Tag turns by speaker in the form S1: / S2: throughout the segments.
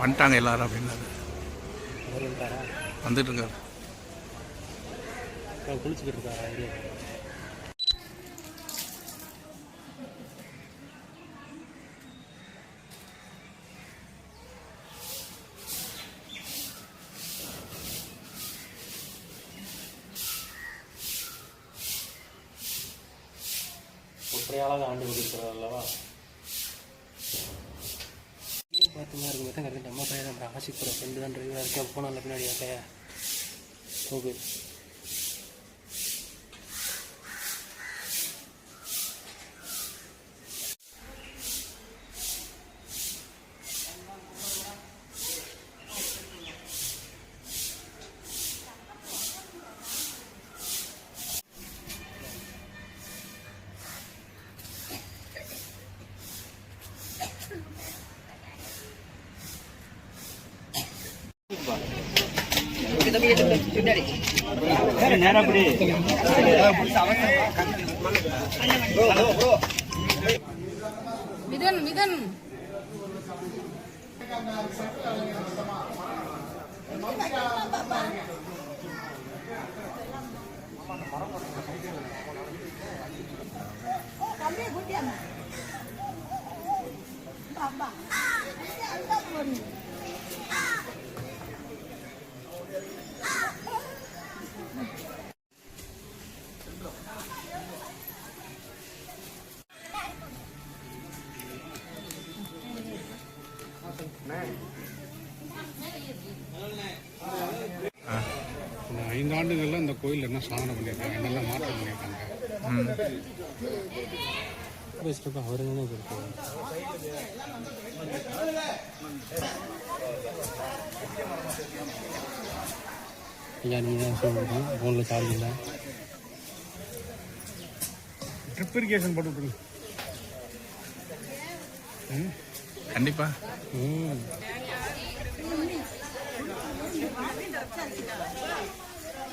S1: வந்துட்டாங்க எல்லாரும் அப்படின்னாரு வந்துட்டு இருக்காரு
S2: குளிச்சுக்கிட்டு இருக்காரா ஐடியா ஒற்றையாளாக ஆண்டு கொண்டிருக்கிறார் அல்லவா பார்த்து மாதிரி இருக்கும் தான் கரெக்டாக அம்மா ஃப்ரெண்டு தான் டிரைவராக இருக்கேன் போனால பின்னாடி మిథన్ మిథన్
S3: Baba, ini
S4: ada pun. ஆண்டுகளில் இந்த கோயில் என்ன சாதனை பண்ணியிருக்காங்க? என்னெல்லாம் மாற்றம் பண்ணியிருக்காங்க?
S2: அவர் என்ன ஐயா நீங்கள் தான் சொல்லுங்கள் ஃபோனில் சார்ஜ் இல்லை.
S4: ட்ரிப் இரிகேஷன் போட்டு விட்டுருங்க.
S1: கண்டிப்பா.
S2: ம்.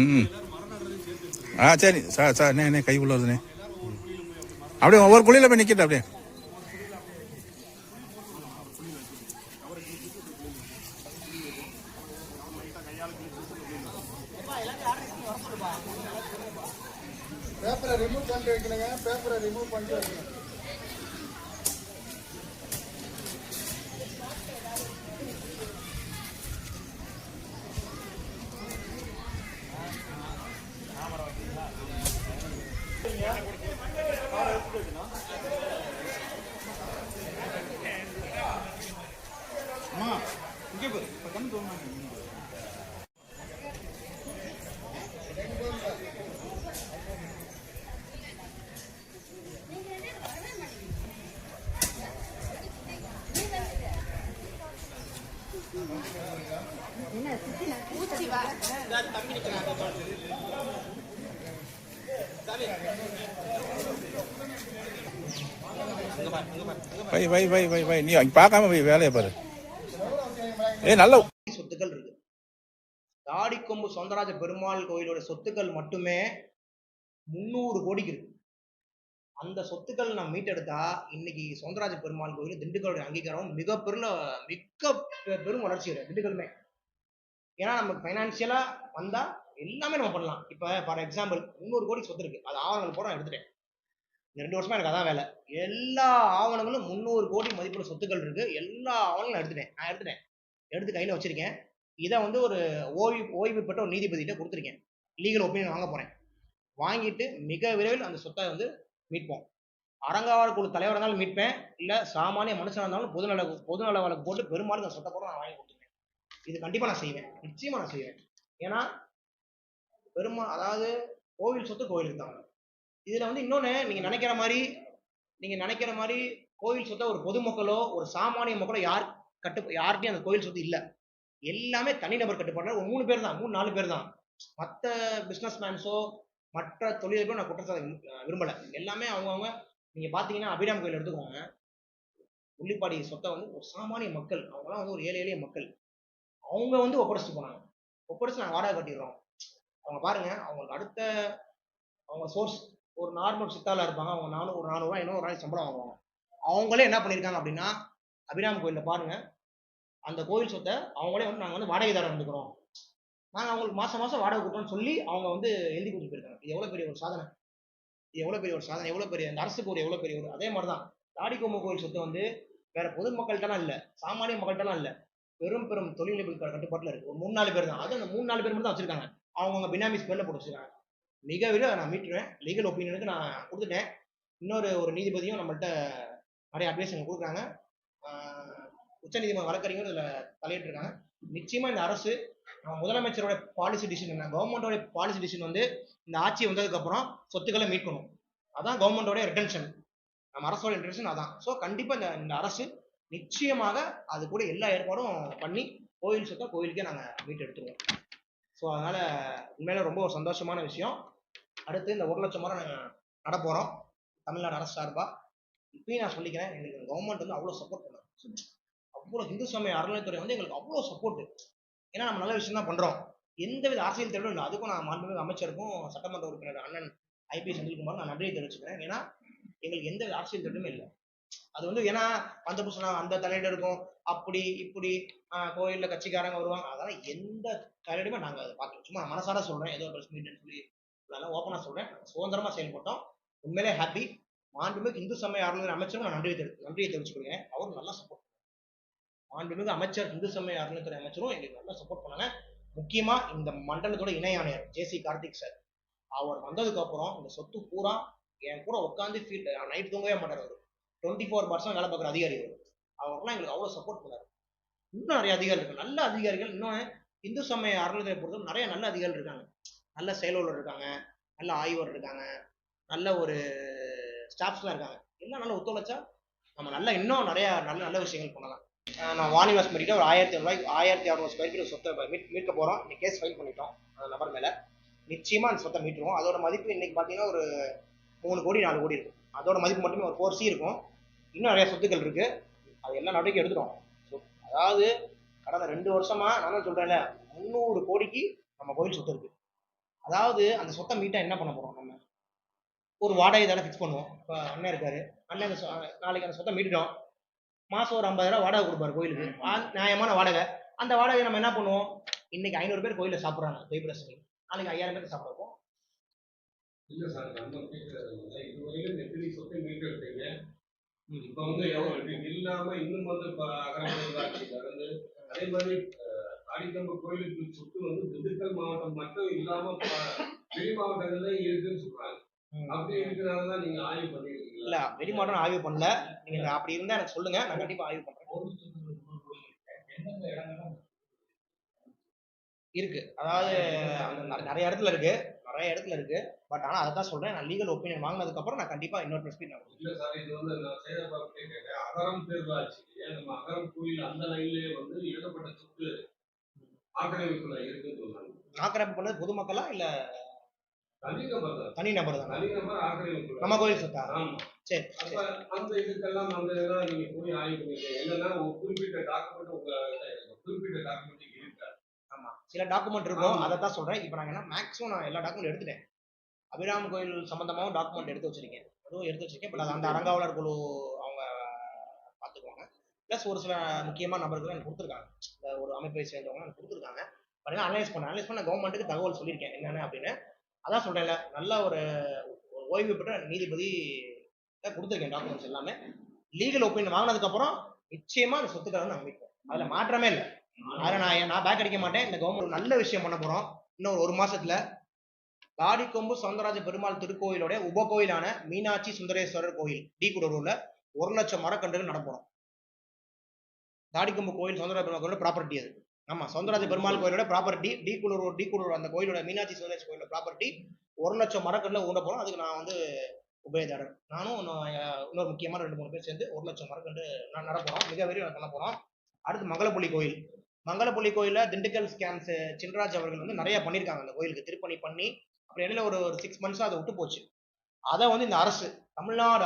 S1: ம். ஆ சரி. சார் சார் அண்ணே அண்ணே கை உள்ள வருதுண்ணே அப்படியே ஒவ்வொரு குழியில் போய் நிக்கட்டும் அப்படியே.
S5: பேப்பரை ரிமூவ் பண்ணிட்டு வைக்கணுங்க. பேப்பரை ரிமூவ் பண்ணிட்டு வைக்கணும்.
S1: வை வை வை வை வை. நீ பார்க்காம போய் வேலையை பாரு. ஏ நல்ல
S6: சொத்துக்கள் இருக்கு. தாடிக்கொம்பு சொந்தராஜ பெருமாள் கோயிலோட சொத்துக்கள் மட்டுமே முந்நூறு கோடிக்கு இருக்கு. அந்த சொத்துக்கள் நான் மீட்டெடுத்தா இன்னைக்கு சொந்தராஜ பெருமாள் கோயில் திண்டுக்கலுடைய அங்கீகாரம் மிக பெரும் மிக பெரும் வளர்ச்சி இருக்கு திண்டுக்கலுமே ஏன்னா நமக்கு ஃபைனான்சியலா வந்தா எல்லாமே நம்ம பண்ணலாம். இப்போ ஃபார் எக்ஸாம்பிள் முந்நூறு கோடி சொத்து இருக்கு. அது ஆவணங்கள் போட நான் எடுத்துட்டேன். இந்த ரெண்டு வருஷமா எனக்கு அதான் வேலை. எல்லா ஆவணங்களும் முந்நூறு கோடி மதிப்புள்ள சொத்துக்கள் இருக்கு. எல்லா ஆவணங்களும் நான் எடுத்துட்டேன். நான் எடுத்துட்டேன். எடுத்து கையில் வச்சிருக்கேன். இதை வந்து ஒரு ஓய்வு ஓய்வு பெற்ற ஒரு நீதிபதிகிட்ட கொடுத்துருக்கேன். லீகல் ஒப்பீனியன் வாங்க போறேன். வாங்கிட்டு மிக விரைவில் அந்த சொத்தை வந்து மீட்போம். அறங்காவல் குழு தலைவராக இருந்தாலும் மீட்பேன். இல்லை சாமானிய மனுஷனாக இருந்தாலும் பொதுநல பொதுநல வழக்கு போட்டு பெரும்பாலும் அந்த சொத்தை கூட நான் வாங்கி கொடுத்துருக்கேன் இது கண்டிப்பாக நான் செய்வேன். நிச்சயமாக நான் செய்வேன். ஏன்னா பெருமாள் அதாவது கோவில் சொத்து கோவிலுக்கு தான். இதில் வந்து இன்னொன்று நீங்கள் நினைக்கிற மாதிரி நீங்கள் நினைக்கிற மாதிரி கோவில் சொத்தை ஒரு பொதுமக்களோ ஒரு சாமானிய மக்களோ யார் கட்டு யார்கிட்டையும் அந்த கோவில் சொத்து இல்லை. எல்லாமே தனிநபர் கட்டுப்பாடு ஒரு மூணு பேர் தான் மூணு நாலு பேர் தான். மற்ற பிஸ்னஸ் மேன்ஸோ மற்ற தொழிலோ நான் குற்றச்சாட்டு விரும்ப- விரும்பல. எல்லாமே அவங்கவுங்க நீங்கள் பார்த்தீங்கன்னா அபிராம் கோயில் எடுத்துக்கோங்க. உள்ளிப்பாடி சொத்தை வந்து ஒரு சாமானிய மக்கள் அவங்களாம் வந்து ஒரு ஏழை எளிய மக்கள். அவங்க வந்து ஒப்படைச்சிட்டு போனாங்க. ஒப்படைச்சு நாங்கள் வாடகை கட்டிடுறோம். அவங்க பாருங்க அவங்களுக்கு அடுத்த அவங்க சோர்ஸ் ஒரு நார்மல் சித்தால இருப்பாங்க. அவங்க நானூறு ஒரு நானூறுரூவா இன்னும் ஒரு நாளைக்கு சம்பளம் வாங்குவாங்க. அவங்களே என்ன பண்ணியிருக்காங்க அப்படின்னா அபிராம் கோயிலில் பாருங்க அந்த கோயில் சொத்தை அவங்களே வந்து நாங்கள் வந்து வாடகை தரம் இருந்துக்கிறோம். நாங்கள் அவங்களுக்கு மாசம் மாசம் வாடகை கொடுக்குறோம்னு சொல்லி அவங்க வந்து எழுதி கொடுத்து போயிருக்காங்க. இது எவ்வளோ பெரிய ஒரு சாதனை. இது எவ்வளோ பெரிய ஒரு சாதனை எவ்வளோ பெரிய அந்த அரசுக்கு ஒரு எவ்வளோ பெரிய ஒரு அதே மாதிரி தான் தாடிக்கொம்பு கோயில் சொத்து வந்து வேற பொதுமக்கள்கிட்டலாம் இல்லை சாமானிய மக்கள்கிட்டலாம் இல்லை. பெரும் பெரும் தொழிலதிபர் கட்டுப்பாட்டில் இருக்குது ஒரு மூணு நாலு பேர் தான். அது அந்த மூணு நாலு பேர் மட்டும் தான் வச்சிருக்காங்க. அவங்கவுங்க பினாமிஸ் ஸ்மெல்ல பிடிச்சிருக்காங்க மிக விரைவில் அதை நான் மீட்டுருவேன். லீகல் ஒப்பீனியனுக்கு நான் கொடுத்துட்டேன். இன்னொரு ஒரு நீதிபதியும் நம்மள்கிட்ட நிறைய அட்வைஸ் அங்கே கொடுக்குறாங்க. உச்சநீதிமன்ற வழக்கறிஞர் இதில் தலையிட்டிருக்காங்க. நிச்சயமாக இந்த அரசு முதலமைச்சரோட பாலிசி டிசிஷன் என்ன? கவர்மெண்டோட பாலிசி டிசிஷன் வந்து இந்த ஆட்சி வந்ததுக்கப்புறம் சொத்துக்களை மீட்கணும். அதான் கவர்மெண்டோட ரிட்டன்ஷன் நம்ம அரசோட இன்டென்ஷன் அதான். ஸோ கண்டிப்பாக இந்த இந்த அரசு நிச்சயமாக அது கூட எல்லா ஏற்பாடும் பண்ணி கோயில் சொத்தை கோயிலுக்கே நாங்கள் மீட்டு எடுத்துருவோம் ஸோ அதனால் உண்மையில ரொம்ப ஒரு சந்தோஷமான விஷயம். அடுத்து இந்த ஒரு லட்சம் மரம் நாங்கள் நடப்போகிறோம் தமிழ்நாடு அரசு சார்பாக இப்பயும் நான் சொல்லிக்கிறேன் எங்களுக்கு கவர்மெண்ட் வந்து அவ்வளோ சப்போர்ட் பண்ணாங்க அவ்வளோ இந்து சமய அறநிலைத்துறை வந்து எங்களுக்கு அவ்வளோ சப்போர்ட் ஏன்னா நம்ம நல்ல விஷயம் தான் பண்ணுறோம் எந்தவித அரசியல் தேடும் இல்லை. அதுக்கும் நான் மாண்புமிகு அமைச்சருக்கும் சட்டமன்ற உறுப்பினர் அண்ணன் ஐபிஎஸ் செந்தில்குமார் நான் நன்றியை தெரிவிச்சுக்கிறேன். ஏன்னா எங்களுக்கு எந்த அரசியல் திட்டமே இல்லை. அது வந்து ஏன்னா அந்த அந்த தலையிட இருக்கும். அப்படி இப்படி கோயிலில் கோயில்ல கட்சிக்காரங்க வருவாங்க. அதெல்லாம் எந்த தலையிடமே நாங்க அதை பார்க்கல. சும்மா மனசார சொல்றேன். ஏதோ பிரஸ் மீட்னு சொல்லி அதெல்லாம் ஓப்பனா சொல்றேன். சுதந்திரமா செயல்பட்டோம். உண்மையிலே ஹாப்பி மாண்புமிகு இந்து சமய அறநிலை அமைச்சரும் நன்றி நன்றியை தெரி நன்றியை தெரிவிச்சுக்கிறேன் அவரும் நல்லா சப்போர்ட் மாண்புமிகு அமைச்சர் இந்து சமய அறநிலைத்துறை அமைச்சரும் எங்களுக்கு நல்லா சப்போர்ட் பண்ணாங்க. முக்கியமா இந்த மண்டலத்தோட இணை ஆணையர் ஜேசி கார்த்திக் சார். அவர் வந்ததுக்கு அப்புறம் இந்த சொத்து பூரா என் கூட உட்காந்து ஃபீல் நைட் தூங்கவே மாட்டார் அவர். டுவெண்ட்டி ஃபோர் பர்சன்ட் வேலை பார்க்குற அதிகாரிகள். அவர் எங்களுக்கு அவ்வளோ சப்போர்ட் பண்ணார். இன்னும் நிறைய அதிகாரிகள் இருக்கு நல்ல அதிகாரிகள். இன்னும் இந்து சமய அறநிலையத்தை பொறுத்தவரை நிறைய நல்ல அதிகாரிகள் இருக்காங்க. நல்ல செயலாளர் இருக்காங்க. நல்ல ஆய்வர் இருக்காங்க. நல்ல ஒரு ஸ்டாஃப்ஸ்லாம் இருக்காங்க. எல்லாம் நல்லா ஒத்துழைச்சா நம்ம நல்லா இன்னும் நிறைய நல்ல நல்ல விஷயங்கள் பண்ணலாம். நான் வாணிவாஸ் பண்ணிட்டு ஒரு ஆயிரத்தி ரூபாய்க்கு ஆயிரத்தி அறுநூறு ஸ்கொயர் ஃபீட் சொத்தை மீட் மீட்க போகிறோம் இன்னைக்கு கேஸ் ஃபைல் பண்ணிட்டோம். அந்த நபர் மேலே. நிச்சயமாக அந்த சொத்தை மீட்டுருவோம். அதோட மதிப்பு இன்னைக்கு பார்த்தீங்கன்னா ஒரு மூணு கோடி நாலு கோடி இருக்கும் அதோட மதிப்பு மட்டுமே ஒரு ஃபோர் சி இருக்கும். இன்னும் நிறைய சொத்துக்கள் இருக்கு. அது எல்லாம் நடவடிக்கை எடுத்துட்டோம். ஸோ அதாவது கடந்த ரெண்டு வருஷமா நான் சொல்றேன்ல முந்நூறு கோடிக்கு நம்ம கோயில் சொத்து இருக்கு. அதாவது அந்த சொத்தை மீட்டா என்ன பண்ண போறோம் நம்ம? ஒரு வாடகை தானே ஃபிக்ஸ் பண்ணுவோம். இப்போ அண்ணன் இருக்காரு. அண்ணன் நாளைக்கு அந்த சொத்தை மீட்டுட்டோம். மாசம் ஒரு ஐம்பதாயிரம் வாடகை கொடுப்பாரு கோயிலுக்கு. நியாயமான வாடகை. அந்த வாடகை நம்ம என்ன பண்ணுவோம்? இன்னைக்கு ஐநூறு பேர் கோயிலில் சாப்பிட்றாங்க. தெய்வரசனி நாளைக்கு ஐயாயிரம் பேர் சாப்பிடுவோம்
S7: இல்ல சார் நம்ம கேட்கறது இல்லை இதுவரையிலும் எத்தனை சொத்தை மீட்டெடுத்தீங்க இப்ப வந்து எவ்வளவு இது இல்லாம இன்னும் வந்து இப்ப அகரமூராட்சி நடந்து அதே மாதிரி ஆடிக்கம்பு கோயிலுக்கு சொத்து வந்து திண்டுக்கல் மாவட்டம் மட்டும் இல்லாம வெளி மாவட்டங்கள்ல இருக்குன்னு சொல்றாங்க. அப்படி இருக்கிறதால நீங்க ஆய்வு பண்ணிருக்கீங்களா?
S6: இல்ல வெளி மாவட்டம் ஆய்வு பண்ணல. நீங்க அப்படி இருந்தா எனக்கு சொல்லுங்க. நான் கண்டிப்பா ஆய்வு பண்றேன். இருக்கு. அதாவது நிறைய இடத்துல இருக்கு. நிறைய இடத்துல இருக்கு. பட் ஆனா அதை தான் சொல்றேன். நான் லீகல் ஒப்பீனியன் வாங்கினதுக்கு அப்புறம் நான் கண்டிப்பா இன்னொரு ப்ரெஸ் மீட் நான்
S7: இல்ல சார் இது வந்து நான் சேதப்பாக்கிட்டே கேட்டேன். அகரம் பேரூராட்சியிலேயே நம்ம அகரம் கோயில் அந்த லைன்லயே வந்து எழுதப்பட்ட சொத்து ஆக்கிரமிப்புல இருக்குன்னு சொன்னாங்க
S6: ஆக்கிரமிப்பு பண்ணது பொதுமக்களா இல்ல
S7: தனிநபர் தான்.
S6: தனி நபர் தானா?
S7: தனிநபர் ஆக்கிரமிப்பு
S6: நம்ம கோயில் சொத்தா?
S7: ஆமா.
S6: சரி
S7: அப்ப அந்த இதுக்கெல்லாம் அந்த இதெல்லாம் நீங்க போய் ஆய்வு பண்ணிருக்கீங்க என்னன்னா ஒரு குறிப்பிட்ட டாக்குமெண்ட் உங்க குறிப்பிட்ட டாக்குமெண்ட்
S6: சில டாக்குமெண்ட் இருக்கும். அதை தான் சொல்றேன். இப்போ நாங்க என்ன மேக்ஸிமம் நான் எல்லா டாக்குமெண்ட் எடுத்துட்டேன். அபிராம கோயில் சம்பந்தமாவும் டாக்குமெண்ட் எடுத்து வச்சிருக்கேன். அதுவும் எடுத்து வச்சிருக்கேன். பட் அது அந்த அறங்காவலர் குழு அவங்க பார்த்துக்குவாங்க. ப்ளஸ் ஒரு சில முக்கியமான நபர்கள் எனக்கு கொடுத்துருக்காங்க. இந்த ஒரு அமைப்பை சேர்ந்தவங்க எனக்கு கொடுத்துருக்காங்க. பட் அனலைஸ் பண்ண அனலைஸ் பண்ண கவர்மெண்ட்டுக்கு தகவல் சொல்லியிருக்கேன். என்னென்ன அப்படின்னு. அதான் சொல்றேன்ல நல்ல ஒரு ஒரு ஓய்வு பெற்ற நீதிபதி கொடுத்துருக்கேன் டாக்குமெண்ட்ஸ் எல்லாமே. லீகல் ஒப்பீனியன் வாங்கினதுக்கு அப்புறம் நிச்சயமா அந்த சொத்துக்களை வந்து நாங்கள் மீட்போம் அதுல மாற்றமே இல்லை. அதில் நான் நான் பேக் அடிக்க மாட்டேன். இந்த கவர்மெண்ட் நல்ல விஷயம் பண்ண போறோம். இன்னும் ஒரு மாசத்துல தாடிக்கொம்பு சவுந்தரராஜ பெருமாள் திருக்கோயிலோட உபகோயிலான மீனாட்சி சுந்தரேஸ்வரர் கோயில் டி குடரூர்ல ஒரு லட்சம் மரக்கன்றுகள் நடப்போம் தாடிக்கொம்பு கோயில் சவுந்தரராஜ பெருமாள் கோயிலோட ப்ராப்பர்ட்டி அது. ஆமா சௌந்தரராஜ பெருமாள் கோயிலோட property T Kulur T Kulur அந்த கோயிலோட மீனாட்சி சுந்தரேஸ்வரர் கோயிலோட ப்ராப்பர்ட்டி ஒரு லட்சம் மரக்கல்ல ஊண்ட போறோம். அதுக்கு நான் வந்து உபயோகிதாரர் நானும் இன்னும், இன்னொரு முக்கியமான ரெண்டு மூணு பேர் சேர்ந்து ஒரு லட்சம் மரக்கன்று நான் நட மிக விரைவில் பண்ண போறோம். அடுத்து மங்களப்புள்ளி கோயில். மங்களப்புள்ளி கோயிலில் திண்டுக்கல் ஸ்கேம்ஸ் சின்ராஜ் அவர்கள் வந்து நிறைய பண்ணியிருக்காங்க அந்த கோயிலுக்கு. திருப்பணி பண்ணி அப்புறம் இடையில ஒரு ஒரு சிக்ஸ் மந்த்ஸாக அதை விட்டு போச்சு. அதை வந்து இந்த அரசு தமிழ்நாடு